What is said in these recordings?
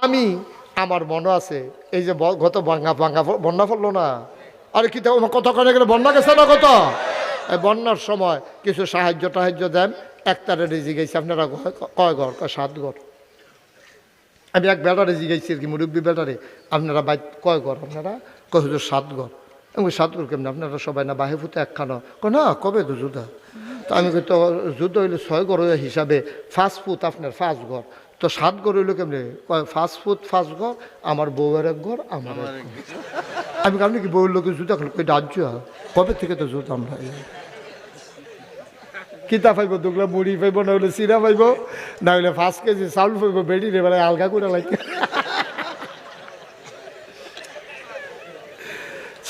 আমি, আমার মনে আছে। এই যে গত বাঙ্গা বাঙ্গা বন্যা পড়ল না। আরে কি কত করে গেলে বন্যা গেছে না কত? বন্যার সময় কিছু সাহায্য টাহায্য দেন একতারে রেজি গেছি আপনারা কয়- ঘর? কয় সাত ঘর? আমি এক বেটারে জিগাইছি আর কি, মুরব্বী বেটারে। আপনারা বাই কয় ঘর আপনারা? কয় হুজুর সাত ঘর। আমি সাত ঘর কেমন? আপনারা সবাই না বাহে ফুতে একখানো? কয়, না, কবে তো যুদ্ধ? তো আমি কই, তো যুদ্ধ হইলে ছয় ঘর হিসাবে ফাস্ট ফুট আপনার ফার্স্ট ঘর। তো সাত ঘর হইল কেমনি? ফাস্ট ফুট ফার্স্ট ঘর, আমার বউয়ের এক ঘর, আমার আমি আপনি কি বউয়ের লোকের জুতা খেলো, কই রাজ্য কবে থেকে তো জুতা আমরা কিতা পাইব, দুগলা মুড়ি পাইব, না হলে চিরা পাইব, না হলে পাঁচ কেজি চাউল পাইব, বেড়ি রে বেড়ায় আলগা করে লাগে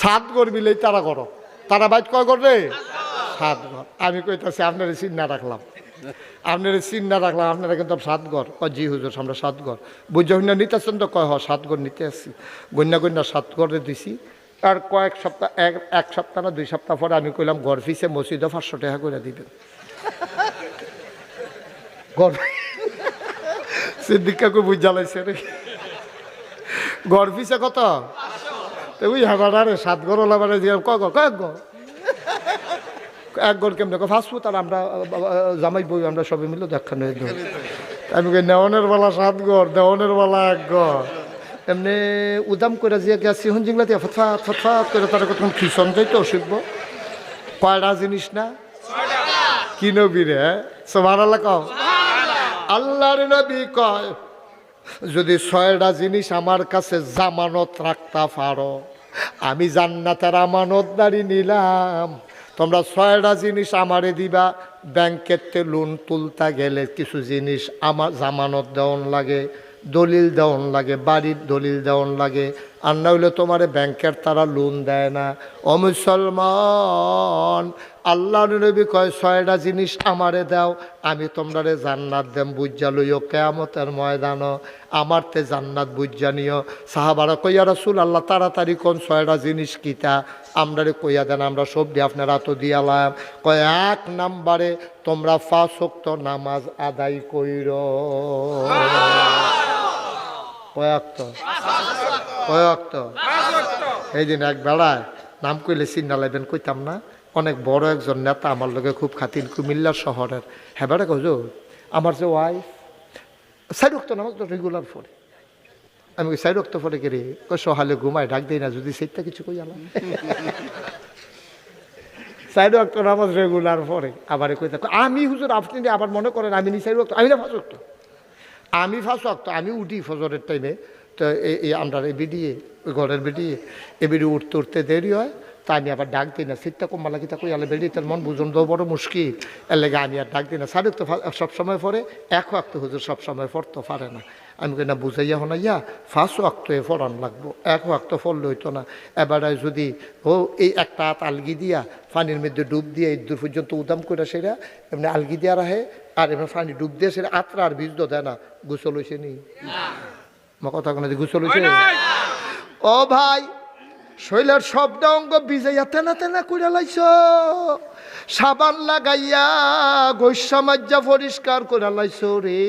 সাত ঘর মিলেই তারা করো তারা বাইট কয় করবে সাত ঘর। আমি কইতাছি, আপনার চিন্না রাখলাম। আপনার চিন না রাখলাম, আপনারা কিন্তু সাত ঘর কয় জি হুজুর, আমরা সাত ঘর বুঝে হইনা নিতেছেন তো, কয় হ সাত ঘর নিতে আসছি। গন্যা গন্যা সাত ঘরে দিছি। আর কয়েক সপ্তাহ, এক এক সপ্তাহ না দুই সপ্তাহ পরে আমি কইলাম, ঘর ফিসে মসজিদে পাঁচশো টাকা করে দিবেন। কাকু বুঝ জ্বালাইছে রে। ঘর ফিসে কত? ওই হাবার সাত ঘর ওলা মানে ক গ কয়েক ঘর? এক ঘর কেমন ফুড আর আমরা জামাই বই আমরা সবাই মিলে দেখানো আমি কই নেওয়ানের বেলা সাত ঘর দেওয়ানের বেলা এক ঘর এমনি উদাম করে যে গেছি হন জিংলা দিয়ে ফটফাট ফটফাট করে তারা কত খিসন যাইতো শিখব কয়টা জিনিস না? কি নবী রে সোভার কও। আল্লাহর নবী কয়, যদি ছয়টা জিনিস আমার কাছে জামানত রাখতে পারো, আমি জান্নাতের আমানতদারি নিলাম। তোমরা ছয়টা জিনিস আমারে দিবা ব্যাংকের লোন তুলতে গেলে কিছু জিনিস আমার জামানত দেওয়ান লাগে। দলিল দেওয়ান লাগে, বাড়ির দলিল দেওয়ান লাগে। আর না হইলে তোমার ব্যাংকের তারা লোন দেয় না। ও মুসলমান আল্লাহ নবী কয়, ছয়টা জিনিস আমারে দাও, আমি তোমরারে জান্নাত দেম। বুঝা লইও, কেয়ামতের ময়দানও আমার তে জান্নাত বুঝা নিও। সাহাবারা কইয়া রাসুল আল্লাহ তাড়াতাড়ি কোন ছয়টা জিনিস কিতা আমরারে কইয়া দেন, আমরা সব দিয়ে আপনারা তো দিয়ালাম। কয়, এক নাম্বারে তোমরা ফাঁসক্ত নামাজ আদায় কইর। কয়াক্ত কয়াক্ত এই দিন এক বেড়ায়, নাম কইলে চিন্না লাইবেন, কইতাম না। অনেক বড় একজন নেতা আমার লগে খুব খাতির কুমিল্লা শহরের। হ্যাঁ বেড়া কইছো আমার যে ওয়াইফ সাইড রক্ত নামাজ তো রেগুলার পড়ে। আমি কই সাইড রক্ত পড়ে কেরে? কই সহালে ঘুমায়, ডাক দেই না, যদি সেইটা কিছু কই আলাম সাইড রক্ত নামাজ রেগুলার পড়ে। আবার কই থাকো আমি হুজুর, আপনি আবার মনে করেন, আমি নি সাইড রক্ত আমি না ফাঁস আমি ফার্স্ট ওয়াক্ত আমি উঠি ফজরের টাইমে তো এই আমরা এ ওই ঘরের বিডিয়ে এ বিডি উঠতে উঠতে দেরি হয়। তা আমি আবার ডাক দিই না সিটটা কম মালা কিতা কই আলে বেরিয়ে তার মন বুঝন দেওয়া বড় মুশকিল এর লেগে আমি আর ডাক দিই না সাবেক তো সবসময় পরে এক ওয়াক্ত হুজুর সবসময় পড়তে পারে না আমি কই না বুঝাইয়া হনাইয়া ফার্স্ট ওয়াক্ত এ ফরান লাগবো এক ওয়াক্ত ফললে হইতো না এবারে যদি ও এই একটা হাত আলগি দিয়া পানির মধ্যে ডুব দিয়ে এই দূর পর্যন্ত উদাম করে সেরা এমনি আলগি দিয়া রাখে আর এমনি পানি ডুব দিয়ে সেটা আত্রা আর বীজ দেয় না গোসল হয়েছে নি আমার কথা কোনো গোসল হয়েছে ও ভাই শৈলের শব্দ অঙ্গ বিজাইয়া তেনা তেনা করে লাইছ। সাবান লাগাইয়া গৈসামাজ্জা পরিষ্কার করে লাইছ রে।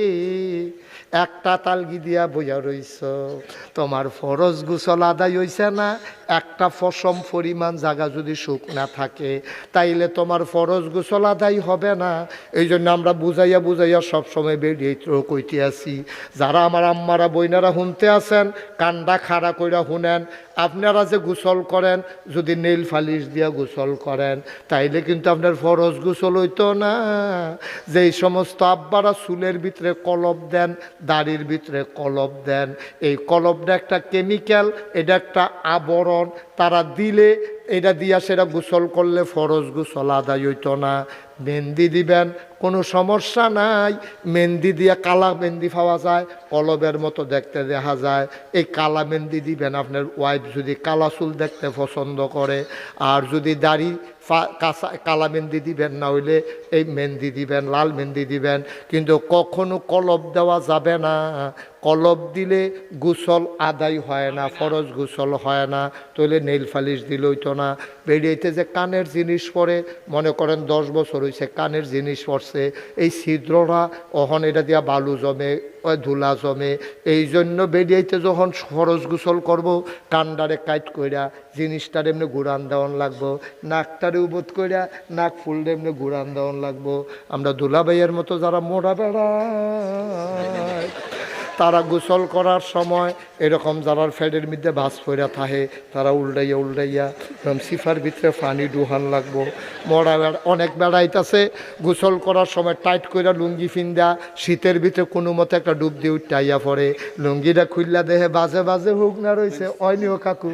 একটা তালগি দিয়া বইয়া রইছ। তোমার ফরজ গুসল আদায় হইছে না? একটা ফসম পরিমাণ জায়গা যদি সুখ না থাকে, তাইলে তোমার ফরজ গোসল আদায় হবে না। এই জন্য আমরা বুঝাইয়া বুঝাইয়া সবসময় বেরিয়ে কইতে আসি। যারা আমার আম্মারা বইনারা শুনতে আছেন কান্দা খাড়া কইরা শুনেন আপনারা যে গোসল করেন, যদি নেল ফালিশ দিয়া গোসল করেন, তাইলে কিন্তু আপনার ফরজ গোসল হইতো না। যেই সমস্ত আব্বারা চুলের ভিতরে কলব দেন দাড়ির ভিতরে কলব দেন। এই কলবটা একটা কেমিক্যাল এটা একটা আবরণ। তারা দিলে এটা দিয়া সেটা গোসল করলে ফরজ গোসল আদায় হইতো না। মেহেন্দি দিবেন, কোনো সমস্যা নাই। মেহেন্দি দিয়ে কালা মেহেন্দি পাওয়া যায়, কলবের মতো দেখতে দেখা যায়। এই কালা মেহেন্দি দিবেন, আপনার ওয়াইফ যদি কালা চুল দেখতে পছন্দ করে, আর যদি দাড়ি কাঁচা, কালা মেহেন্দি দিবেন না হইলে এই মেহেন্দি দিবেন, লাল মেহেন্দি দিবেন। কিন্তু কখনো কলব দেওয়া যাবে না। কলব দিলে গোসল আদায় হয় না, ফরজ গোসল হয় না তৈলে নেইল ফালিশ দিল হইতো না। বেরিয়েতে যে কানের জিনিস পরে, মনে করেন দশ বছর হয়েছে কানের জিনিস পড়ছে এই ছিদ্ররা অহন এটা দিয়া বালু জমে ধুলা জমে, এই জন্য বেরিয়েতে যখন ফরজ গোসল করব, কান্ডারে কাইট কইরা জিনিসটার এমনি ঘুরান দেওয়ান লাগবো, নাকটারে উবোধ কইরা নাক ফুলটা এমনি ঘুরান দেওয়ান লাগবো। আমরা দুলাভাইয়ের মতো যারা মোড়া বেড়ায়। তারা গোসল করার সময় এরকম যারা ফ্যাডের মধ্যে ভাস পইরা থাকে, তারা উল্টাইয়া উল্টাইয়া এরকম সিফার ভিতরে পানি ডুহান লাগবো। মরা অনেক বেড়াইতেছে গোসল করার সময় টাইট করে লুঙ্গি ফিন্দা, শীতের ভিতরে কোনো মতে একটা ডুব দিয়ে উঠাইয়া পড়ে। লুঙ্গিটা খুললা দেহে বাজে বাজে হুক না রয়েছে অয়নিও কাকু।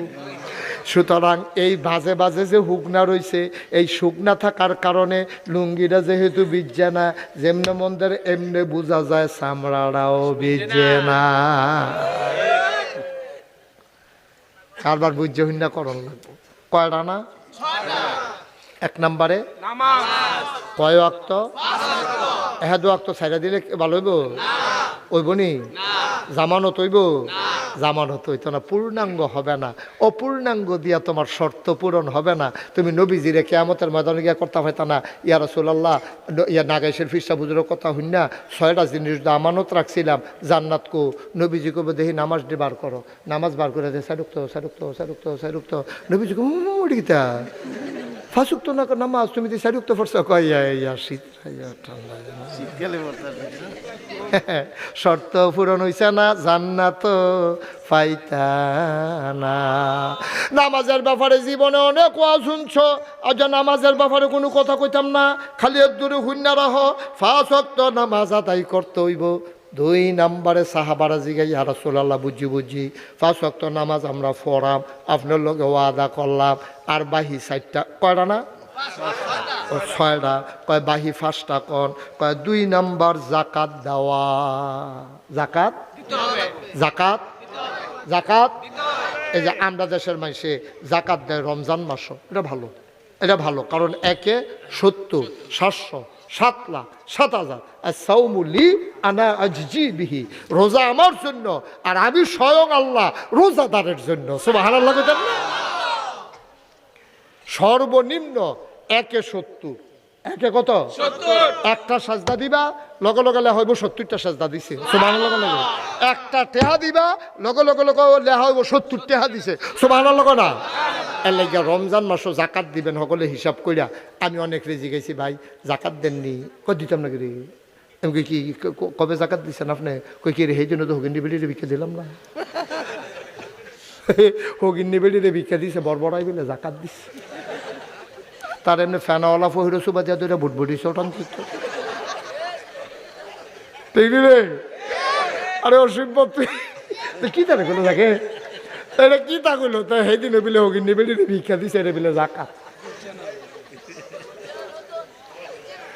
সুতরাং এই বাজে বাজে যে হুকনা রয়েছে এই শুকনা থাকার কারণে লুঙ্গিটা যেহেতু বিজে না, যেমনে মন্দের এমনি বোঝা যায় চামড়াটাও বিজে না। কারবার বুঝে হইনা করণ লাগবো। কয়টা না? এক নম্বরে? কয় অক্ত এহাদু অক্ত ছাইড়া দিলে ভালো হইব? ওইব নি? জামানত হইব? জামানত হইতো না, পূর্ণাঙ্গ হবে না। অপূর্ণাঙ্গ দিয়া তোমার শর্ত পূরণ হবে না। তুমি নবীজিরে কেয়ামতের ময়দানে গিয়া করতে পাইতা না, ইয়া রসুল্লাহ ইয়া নাগাইশের ফিসা বুঝুর কথা হইন না, ছয়টা জিনিস আমানত রাখছিলাম, জান্নাত কো, নবীজি কবে দেখি নামাজ বার করো। নামাজ বার করে দে সারুক্ত সারুক্ত সারুক্ত সারুক্ত নবীজি কো উড়িতা ফাঁসুক্ত না নামাজ, তুমি তো সারুক্ত ফরছ কয় ইয়া শীত ঠান্ডা শর্ত পূরণ হইছে না, জান্নাত পাইতা না নামাজের ব্যাপারে জীবনে অনেক ওয়া শুনছ, আজ নামাজের ব্যাপারে কোনো কথা কইতাম না, খালি দূরে শূন্য রাহ ফাঁস নামাজ আদায় করতে হইব। দুই নাম্বারে সাহাবারা জিগাই আর সোলাল্লাহ বুঝি বুঝি, পাঁচ নামাজ আমরা পড়াম, আপনার লগে ওয়াদা করলাম। আর বাহি সাইডটা, কয়টা না? ছয়টা, কয় বাহি ফার্স্টটা কন, কয় দুই নাম্বার জাকাত দেওয়া। জাকাত? জাকাত? জাকাত? এই যে আমরা দেশের মাসে জাকাত দেয় রমজান মাসও, এটা ভালো। এটা ভালো, কারণ একে সত্তর, সাতশো, সাত লাখ, সাত হাজার। আর সৌমুলি আনা আজি বিহি। রোজা আমার জন্য, আর আমি স্বয়ং আল্লাহ রোজাদারের জন্য। সুবাহ আল্লাহ সর্বনিম্ন একে সত্তর। একে কত? একটা সাজদা দিবা লগে লগে লেহা হইব সত্তরটা সাজদা দিছে। সোমান লগে লগে একটা টেহা দিবা লগে লগে লগে লেহা হইব সত্তর টেহা দিছে। সোমান লগে না? এর লাগে রমজান মাসও জাকাত দিবেন সকলে হিসাব কইরা। আমি অনেক রেজি গেছি ভাই জাকাত দেননি। কই দিতাম না কি রে? আমি কি কবে জাকাত দিচ্ছেন আপনি? কই কি রে সেই জন্য তো হগিন্দি বেড়িয়ে ভিক্ষা দিলাম না। হগিন্নি বেড়িয়ে ভিক্ষা দিছে বড়বড়াই বলে জাকাত দিচ্ছে তার এমনি ফ্যানওয়ালা ফহির সুবা দিয়া দুইটা বুটবুটি চটান করতো আরে অসিম্পদ তুই কি তারে করল দেখে এটা কি তা করল তা সেই দিনে বিলে হগিন নিবেলি ভিক্ষা দিছে এটা বিলে জাকাত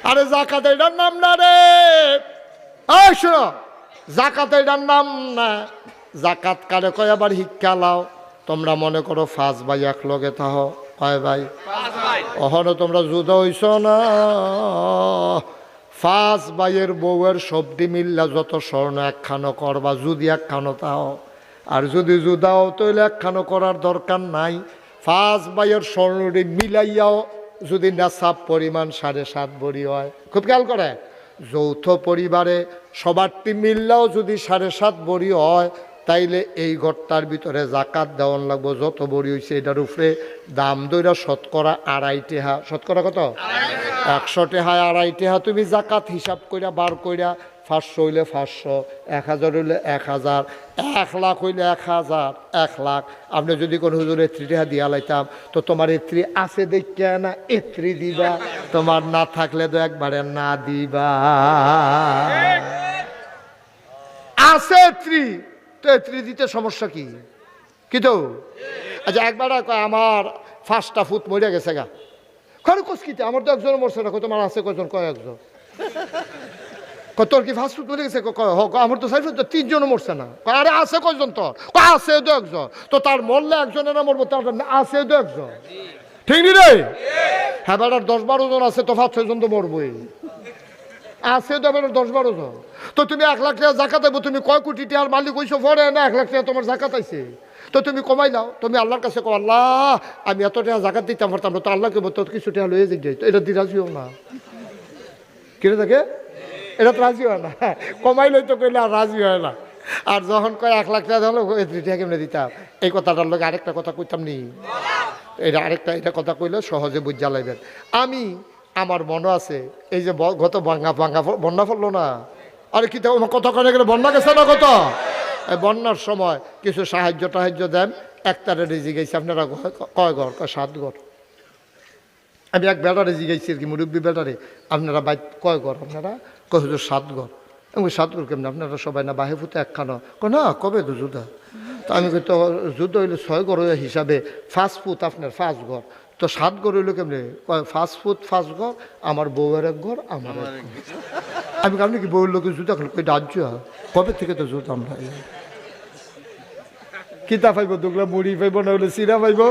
আরে জাকাত এটার নাম না রে। শোনো, জাকাত এটার নাম না। জাকাত কারে কয়? আবার শিক্ষা লাও। তোমরা মনে করো ফাঁস ভাই এক লগে থাহ কয় ভাই? অহনো তোমরা জুদা হইছ না। ফাঁস বাইয়ের বউয়ের সবদি মিল্লা যত স্বর্ণ একখানো করবা, যদি একখানো তাও আর যদি জুদাও তৈলে একখানো করার দরকার নাই। ফাঁস বাইয়ের স্বর্ণটি মিলাইয়াও যদি নেশাব পরিমাণ সাড়ে সাত বড়ি হয়। খুব খেয়াল করে। যৌথ পরিবারে সবারটি মিললেও যদি সাড়ে সাত বড়ি হয় তাইলে এই ঘরটার ভিতরে জাকাত দেওয়ান লাগবো যত বড়ি হয়েছে এটার উপরে দাম দইরা শতকরা আড়াই টেহা। শতকরা কত? একশো টেহা আড়াই টেহা। তুমি জাকাত হিসাব কইরা বার কইরা পাঁচশো হইলে পাঁচশো এক হাজার হইলে এক হাজার এক লাখ হইলে এক হাজার এক লাখ। আপনি যদি কোনো হুজুর এত্রি টেহা দিয়া লাইতাম তো তোমার এত্রি আছে দেখে না এত্রি দিবা। তোমার না থাকলে তো একবারে না দিবা। আছে এত্রি। তো এত্রি দিতে সমস্যা কি? কি তো? আচ্ছা একবার আমার ফার্স্টটা ফুট মরে গেছে গা। খরে কসকিতে আমার তো একজন মরছে না। তোমার আছে কয়জন? কয়, একজন। তোর কি ফার্স্ট ফুড মরে গেছে? আমার তো সাইফ তো তিনজনও মরছে না। আরে, আছে কয়জন তোর? আছে তো একজন। তো তার মরলে একজনের না মরবো, তার আছে তো একজন। ঠিক নি রে? হ্যাঁ বেটার দশ বারো জন আছে তো পাঁচ ছয় জন তো মরবই। আছে তো আবার দশ বারো জন। তো তুমি এক লাখ টাকা জাকাত দেবো, তুমি কয় কোটি টাকার মালিক হইছো? পরে না, এক লাখ টাকা তোমার জাকাত আইছে। তো তুমি কমাই নাও তুমি আল্লাহর কাছে কো আল্লাহ, আমি এত টাকা জাকাত দিতাম পারতাম তো আল্লাহকে বলতো কিছু টাকা লয়ে যাই এটা দিয়ে রাজিও না। কিনে থাকে এটা রাজি হয় না। কমাই লই তো কইলে আর রাজি হয় না। আর যখন কয় এক লাখ টাকা হলো টাকা কেমনে দিতাম? এই কথাটার লোক আরেকটা কথা কইতাম নি। এটা আরেকটা, এটা কথা কইলে সহজে বুঝা লাগবেন আমি আমার মনে আছে, এই যে গত বাঙ্গা বাঙ্গা বন্যা পড়ল না? আরে কি কত করে গেলে বন্যা গেছে না কত? বন্যার সময় কিছু সাহায্য টাহায্য দেন, একটারে রেজি গেছে, আপনারা কয়- ঘর? কয় সাত ঘর? আমি এক বেটারে জিগাইছি আর কি, মুরব্বী বেটারে। আপনারা বাইক কয় ঘর আপনারা? কয় হুজুর, সাত ঘর। আমি সাত ঘর কেমন? আপনারা সবাই না বাহে ফুতে একখানো? ক না, কবে তো যুদ্ধ? তো আমি তো যুদ্ধ হইলে ছয় ঘর হিসাবে ফাস্ট ফুট আপনার ফার্স্ট ঘর। তো সাত ঘর হইল কেমনে? ফাস্ট ফুট ফার্স্ট ঘর আমার বউয়ের এক ঘর আমার আমি আপনি কি বউয়ের লোকের জুতা খেলো কই রাজ্য কবে থেকে তো জুতা আমরা? কিতা পাইব দুগলা মুড়ি পাইব না হলে চিরা পাইব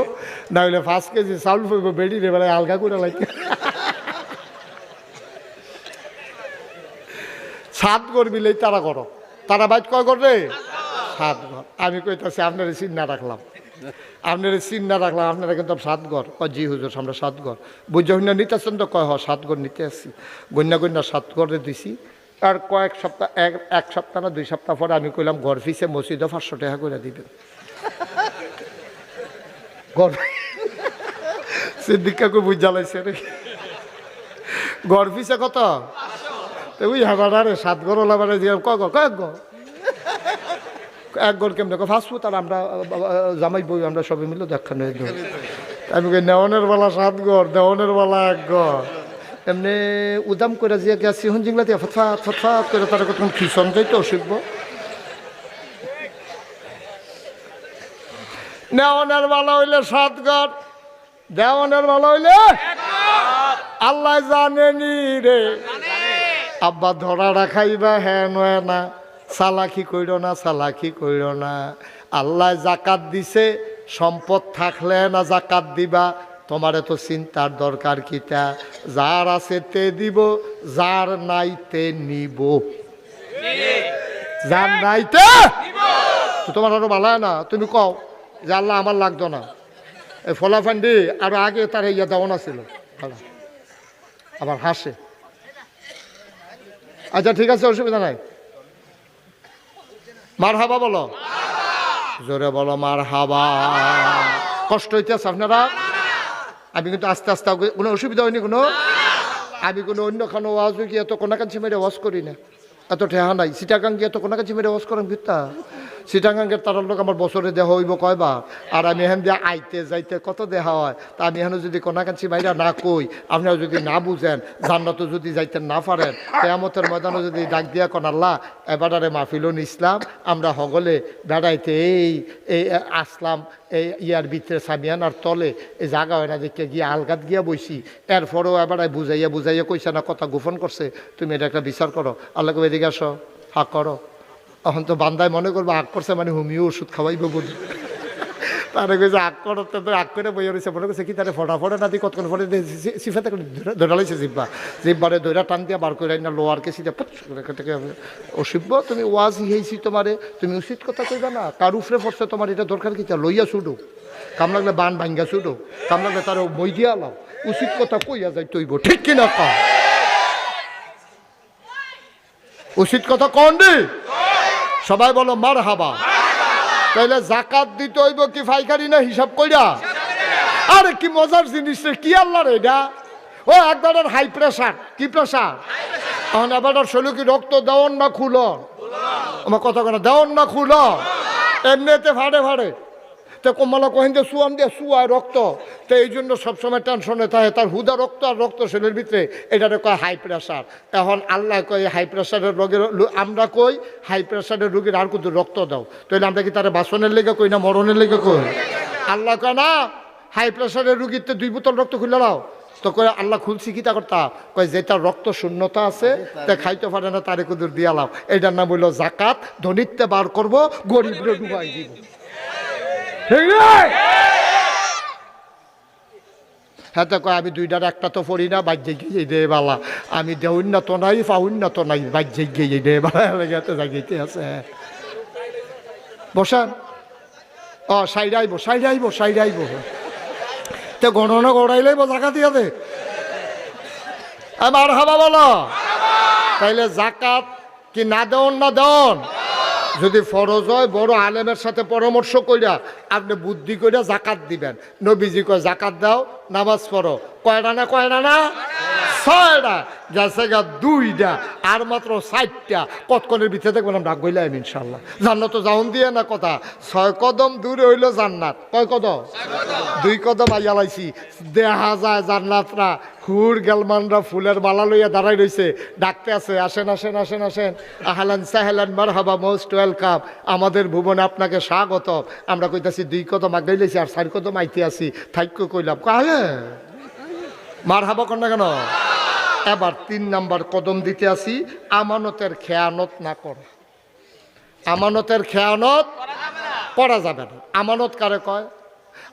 না হলে পাঁচ কেজি চাউল পাইব বেড়ি রে বেলায় আলগা করে লাগে সাত ঘর মিলেই তারা করো তারা বাইক কয় রে? সাত ঘর। আমি কইতাছি আপনার চিন্না রাখলাম। আপনার চিন্না রাখলাম, আপনারা কিন্তু সাত ঘর কয় জি হুজুর, আমরা সাত ঘর বুঝে হইনা, নিতে আসছেন তো কয়, হ সাত ঘর নিতে আসছি। গন্যা গন্যা সাত ঘরে দিছি। আর কয়েক সপ্তাহ, এক এক সপ্তাহ না দুই সপ্তাহ পরে আমি কইলাম, ঘর ফিসে মসজিদে পাঁচশো টাকা করে দিবেন। ঘর সিদ্দিক কাকু বুঝালাইছে রে। ঘর ফিসে কত? ওই আরে সাত ঘর ওলা মানে দিয়ে ক ঘর? কয়েক এক ঘর কেমন দেখো ফুড আর আমরা জামাই বই আমরা সবাই মিলে দেখা নেই আমি কই নেওয়ানের বেলা সাত ঘর দেওয়ানের বেলা এক ঘর। এমনি উদাম করে যে গেছে সিহন জিংলা দিয়ে ফটফাট ফটফাট করে তারা কত খিসন যাইতো শিখব নেওয়ানের বেলা হইলে সাত ঘর দেওয়ানের বেলা হইলে আল্লাহ জানেনি রে। আব্বা ধরা রাখাইবা হ্যাঁ নয় না সালাকি কইর না সালাকি কইর না। আল্লাহ জাকাত দিছে, সম্পদ থাকলে না জাকাত দিবা। তোমার তো চিন্তার দরকার কিতা? যার আছে তে দিব, যার নাই তে নিব। যার নাই তে তোমার আরও ভালো না? তুমি কও যে আল্লাহ আমার লাগতো না। এই ফলাফান্ডি আরও আগে তার ইয়া দেওয়া ছিল। আবার হাসে। আচ্ছা ঠিক আছে, অসুবিধা নাই। মার হাবা বলো। জোরে বলো মার হাবা কষ্ট হইতেছে আপনারা? আমি কিন্তু আস্তে আস্তে কোনো অসুবিধা হয়নি কোনো? আমি কোনো অন্য খান ওয়াজ গিয়ে এত কাছে মেরে ওয়াজ করি না। এত ঠেহা নাই। সিটাকাং গিয়ে এত কাছে মেরে ওয়াজ করেন কিতা সিটাগাঙ্গের তার লোক আমার বছরে দেহ হইব কয়বার আর আমি এখান দিয়ে আইতে যাইতে কত দেহা হয় তা আমি এখানে যদি কোনাকাঞ্চি মাইরা না কই আপনারা যদি না বুঝেন জান্নাত যদি যাইতে না পারেন কেয়ামতের ময়দানে যদি ডাক দিয়া কোন আল্লাহ এবারে মাহফিলুন ইসলাম আমরা হগলে বেড়াইতে এই এই আসলাম এই ইয়ার ভিতরে সামিয়ানার তলে এই জায়গা হয় না দেখে গিয়ে আলগাত গিয়া বইছি এরপরেও এবার বুঝাইয়া বুঝাইয়া কইছে না কথা গোপন করছে তুমি এটা একটা বিচার করো আল্লাহকে এদিকে আসো হা করো এখন তো বান্দায় মনে করব, আগ করছে মানে হোমিও ওষুধ খাওয়াইব বলি। তারে কইছে, আগ করতে তো আগ করে বই রয়েছে মনে করছে, কি তারে ফটা ফটা না দিয়ে কতক্ষণ ফটে সিফাতে ধরালাইছে জিব্বা। জিব্বারে দৈরা টান দিয়া বার করে না লোয়ার কেসি দিয়ে অসিব্য তুমি ওয়াজ হিয়েছি তোমারে, তুমি উচিত কথা কইবা না। কার উফরে পড়ছে তোমার এটা দরকার কি তা লইয়া ছুটো কাম লাগলে বান ভাঙ্গা ছুটো কাম লাগলে তার মই দিয়া লাও। উচিত কথা কইয়া যাই তৈব ঠিক কিনা কা? উচিত কথা কন দি? সবাই বলো মার হাবা তাইলে জাকাত দিতে হইব কি ফাইকারি না হিসাব কইরা? আরে কি মজার জিনিস রে, কি আল্লাহ রে এটা? ও, একবারের হাই প্রেশার কি প্রেশার এখন এবার শৈল কি রক্ত দেওয়ান না খুলন? আমার কথা কেন দেওয়ান না খুলন? এমনিতে ফাড়ে ফাড়ে। তো কমলা কহিন যে সুয়াম দিয়ে সুয়ায় রক্ত। তো এই জন্য সবসময় টেনশনে থাকে, তার হুদা রক্ত আর রক্ত শরীরের ভিতরে, এটারে কয় হাই প্রেশার এখন আল্লাহ কয় হাই প্রেশারের রোগের আমরা কই হাই প্রেশারের রোগীর আর কিন্তু রক্ত দাও। তাহলে আমরা কি তার বাসনের লেগে কই না মরণের লেগে কই? আল্লাহ কয়, না হাই প্রেশারের রুগীর তো দুই বোতল রক্ত খুলে দাও। তো কয়, আল্লাহ খুলছি কি তা করতা? কয়, যে তার রক্ত শূন্যতা আছে, তা খাইতে পারে না, তারে কুদুর দিয়ালাম এটার নাম হইল জাকাত। ধনিত্বে বার করব, গরিবরে ডুবাই দিব। হ্যাঁ কয় আমি দুইটার একটা তো পড়ি না বাজ্যে গিয়ে দে বালা। আমি দেউন না তো নাই পাউন না তো নাই বাজ্যে গিয়ে দে বালা। লেগে জাগিতে আছে। বসান। ও সাইড আইব সাইড আইব সাইড আইব তে গণনা গড়াইলেই জায়গা দিয়া দে। আমার হাবা বলো। তাইলে জাকাত কি না দেওন না দেওন? যদি ফরজ হয়, বড় আলেমের সাথে পরামর্শ কইরা আপনি বুদ্ধি কইরা জাকাত দিবেন। নবীজি কয়, জাকাত দাও, নামাজ পড়ো। কয়ডা না কয়ডা না? ছয়টা, গেছে গা দুইটা, আর মাত্র ষাটটা কতক্ষণের ভিতরে দেখবেন আমরা গইলাম ইনশাল্লাহ জান্নাত তো যাউন দিয়ে না কথা। ছয় কদম দূরে হইল জান্নাত। কয় কদম? দুই কদম আইয়া লাইছি। দেখা যায় জান্নাতরা খুর গেলমানরা ফুলের মালা লইয়া দাঁড়াই রইছে। ডাকতে আছে, আসেন আসেন আসেন আসেন। আহলান সাহেলান মার হাবা মোস্ট ওয়েলকাম। আমাদের ভুবনে আপনাকে স্বাগত আমরা কইতাছি, দুই কদম আগাই লাইছি আর চার কদম আইতে আছি। থাইক্য কইলাম। কাহে মার হাবা না কেন? এবার তিন নাম্বার কদম দিতে আসি আমানতের খেয়ানত না করা। আমানতের খেয়ানত করা যাবে না। আমানত কারে কয়?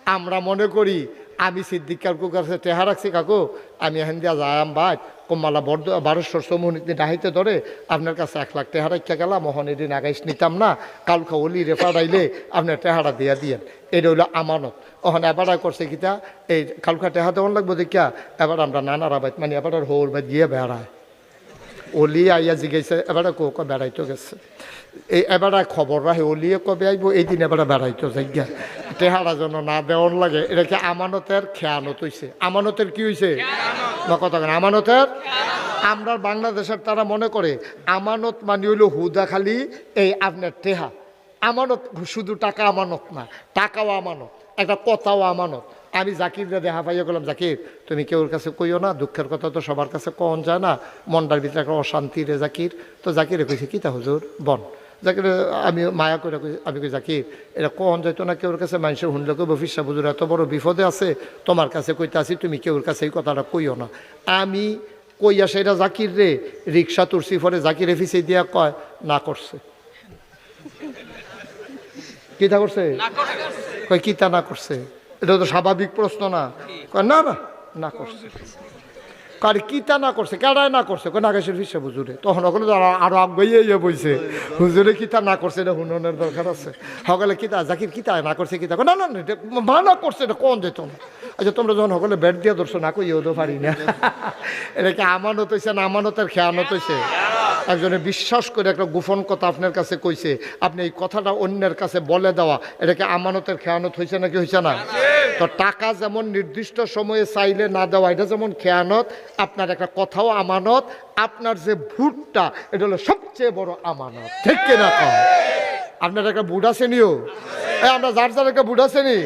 আমরা মনে করি আমি সিদ্দিক কাকু কাছে টেহা রাখছি, কাকু। আমি এখান দিয়া যায়াম, ভাই। কম্মালা বড় বারোশোর সমুনিতে ডাহিতে ধরে আপনার কাছে এক লাখ টেহা রাখা গেলাম মোহন এদিন আগাইস নিতাম না। কালকে অলি রে পাড়াইলে আপনার টেহারা দিয়া দিয়েন। এটা হইল আমানত। ওখানে এবারা করছে কিতা? এই কালকা টেহা দেওয়ান লাগবো দেখিয়া এবার আমরা নানারা বাইত মানে এবার হোর বাইত গিয়ে বেড়ায়। অলি আইয়া জিগাইছে, এবারে কো কো বেড়াইতো গেছে। এই এবারে খবর রাখে অলিয়ে কবে আইব এই দিন এবারে বেড়াইতো যাইগা টেহারা যেন না দেওয়ার লাগে। এটা কি আমানতের খেয়ানত হইছে আমানতের কি হইছে না কথা আমানতের আমরা বাংলাদেশের তারা মনে করে আমানত মানে হইল হুদা খালি এই আপনার টেহা। আমানত শুধু টাকা আমানত না টাকাও আমানত একটা কথাও আমানত। আমি জাকির দেখা পাইয়া গেলাম জাকির তুমি কেউর কাছে কইও না দুঃখের কথা তো সবার কাছে কন যায় না মনটার ভিতরে একটা অশান্তি রে জাকির। তো জাকিরে কইছে কি তা হুজুর বন জাকির আমি মায়া করে কই আমি কই জাকির এটা কন যাইতো না কেউর কাছে? মানুষের শুনলে কই বফিসা হুজুর এত বড় বিপদে আছে তোমার কাছে কইতে আসি তুমি কেউর কাছে এই কথাটা কইও না। আমি কইয়া সেটা জাকির রে রিক্সা তুরসি ফরে জাকির এফিসে দিয়া কয় না করছে। কিতা করছে? কয় কিতা না করছে? এটা তো স্বাভাবিক প্রশ্ন না। কয় না না না করছে। কার কিতা না করছে কেডায় না করছে নাগেশের ফিসে হুজুরে? তখন তো আরো- আগাইয়ে ইয়ে বইছে। হুজুরে কিতা না করছে এটা হুননের দরকার আছে। সকলে কিতা জাকির কিতা না করছে কিতা? না না না, মানা করছে এটা কোন যেত না আচ্ছা তোমরা যখন সকলে বেড দিয়ে ধরছো না কইও তো পারি না। এটা কি আমানত হয়েছে না আমানতের খেয়ানত হয়েছে একজনে বিশ্বাস করে একটা গোপন কথা আপনার কাছে কইছে আপনি এই কথাটা অন্যের কাছে বলে দেওয়া এটাকে আমানতের খেয়ানত হয়েছে নাকি হয়েছে না? তো টাকা যেমন নির্দিষ্ট সময়ে চাইলে না দেওয়া এটা যেমন খেয়ানত আপনার একটা কথাও আমানত আপনার যে ভুটটা এটা হলো সবচেয়ে বড় আমানত। ঠিক কিনা আপনার একটা বুট আছে নিও? আমরা যার যার একটা বুট আছে নি?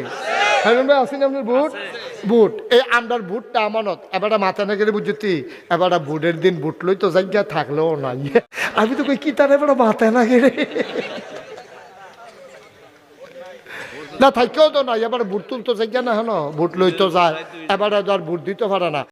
হ্যাঁ ভাই আসেনি আপনার বুট বুট এই আমরার বুটটা আমানত। এবার মাথা না গেলে বুঝতি এবার বুটের দিন বুট লই তো জায়গা থাকলেও নাই। আমি তো কই কি তার এবার মাথায় না গেলে না থাকেও তো নাই, এবার বুট তুলতো জায়গা না হেন বুট লইতো যায়, এবার আর বুট দিতে পারে না।